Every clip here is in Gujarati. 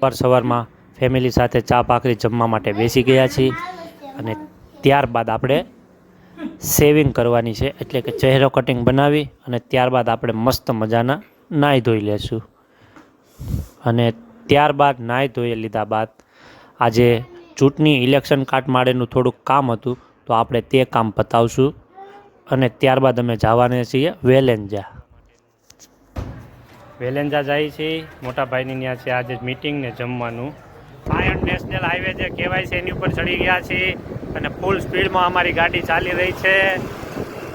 સવાર સવારમાં ફેમિલી સાથે ચા પાકરી જમવા માટે બેસી ગયા છીએ અને ત્યારબાદ આપણે સેવિંગ કરવાની છે. એટલે કે ચહેરો કટિંગ બનાવી અને ત્યારબાદ આપણે મસ્ત મજાના નાહી ધોઈ લેશું. અને ત્યારબાદ નાહી ધોઈ લીધા બાદ આજે ચૂંટણી ઇલેક્શન કાર્ડ માટેનું થોડુંક કામ હતું, તો આપણે તે કામ પતાવશું. અને ત્યારબાદ અમે જવાના છીએ વેલેન્જા વેલેન્જા જાય છે. મોટા ભાઈની ત્યાં છે આજે મિટિંગ ને જમવાનું. આયન નેશનલ હાઈવે જે કહેવાય છે એની ઉપર ચડી ગયા છે અને ફૂલ સ્પીડમાં અમારી ગાડી ચાલી રહી છે.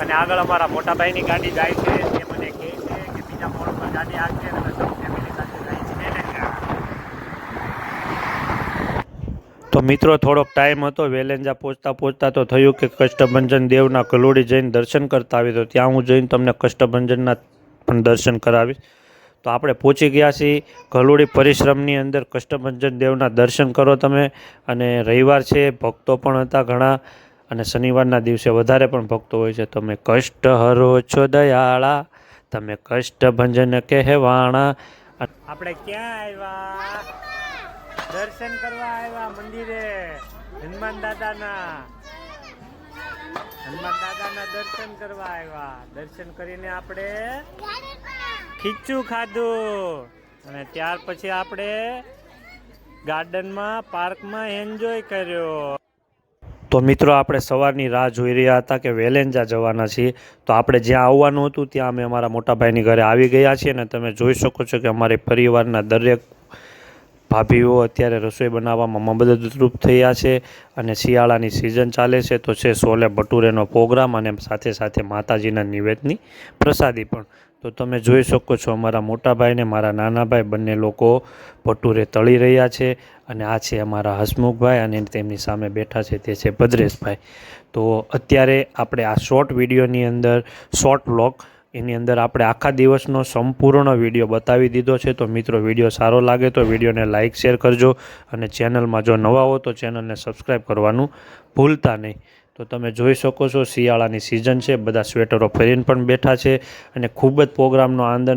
અને આગળ અમારા મોટા ભાઈની ગાડી જાય છે. તે મને કહે છે કે બીજા મોડ પર ગાડી આવશે તો મિત્રો, થોડોક ટાઈમ હતો. વેલેન્જા પહોંચતા પહોંચતા તો થયું કે કષ્ટભંજન દેવના કલોડી જઈને દર્શન કરતા આવી તો ત્યાં હું જઈને તમને કષ્ટભંજનના પણ દર્શન કરાવીશ. તો આપણે પહોંચી ગયા છીએ ઘલોડી પરિશ્રમની અંદર કષ્ટભંજન દેવના દર્શન કરો તમે. અને રવિવાર છે, ભક્તો પણ હતા ઘણા. અને શનિવારના દિવસે વધારે પણ ભક્તો હોય છે. તમે કષ્ટ હરો છો દયાળા, તમે કષ્ટભંજન કહેવાણા. આપણે ક્યાં આવ્યા? દર્શન કરવા આવ્યા મંદિરે. હનુમાન દાદાના. હનુમાન દાદાના દર્શન કરવા આવ્યા. દર્શન કરીને આપણે ખીચું ખાધું. અને ત્યાર પછી આપણે ગાર્ડનમાં, પાર્કમાં એન્જોય કર્યો. તો મિત્રો, આપણે સવારની રાહ જોઈ રહ્યા હતા કે વેલેન્જા જવાના છીએ. તો આપણે જ્યાં આવવાનું હતું, ત્યાં અમે અમારા મોટાભાઈની ઘરે આવી ગયા છીએ અને તમે જોઈ શકો છો કે અમારે પરિવારના દરેક ભાભીઓ અત્યારે રસોઈ બનાવવામાં મદદરૂપ થયા છે અને શિયાળાની સિઝન ચાલે છે, તો છે સોલે ભટુરેનો પ્રોગ્રામ અને સાથે સાથે માતાજીના નિવેદની પ્રસાદી પણ. તો તમે જોઈ શકો છો અમારા મોટાભાઈને, મારા નાનાભાઈ બંને લોકો ભટુરે તળી રહ્યા છે અને આ છે અમારા હસમુખભાઈ અને તેમની સામે બેઠા છે તે છે ભદ્રેશભાઈ. તો અત્યારે આપણે આ શોર્ટ વિડીયોની અંદર શોર્ટ વ્લોગ એની અંદર આપણે આખા દિવસનો સંપૂર્ણ વીડિયો બતાવી દીધો છે. તો મિત્રો, વીડિયો સારો લાગે તો વિડીયોને લાઇક શેર કરજો અને ચેનલમાં જો નવા હો તો ચેનલને સબસ્ક્રાઈબ કરવાનું ભૂલતા નહીં. તો તમે જોઈ શકો છો શિયાળાની સિઝન છે. બધા સ્વેટરો પહેરીને પણ બેઠા છે અને ખૂબ જ પ્રોગ્રામનો આનંદ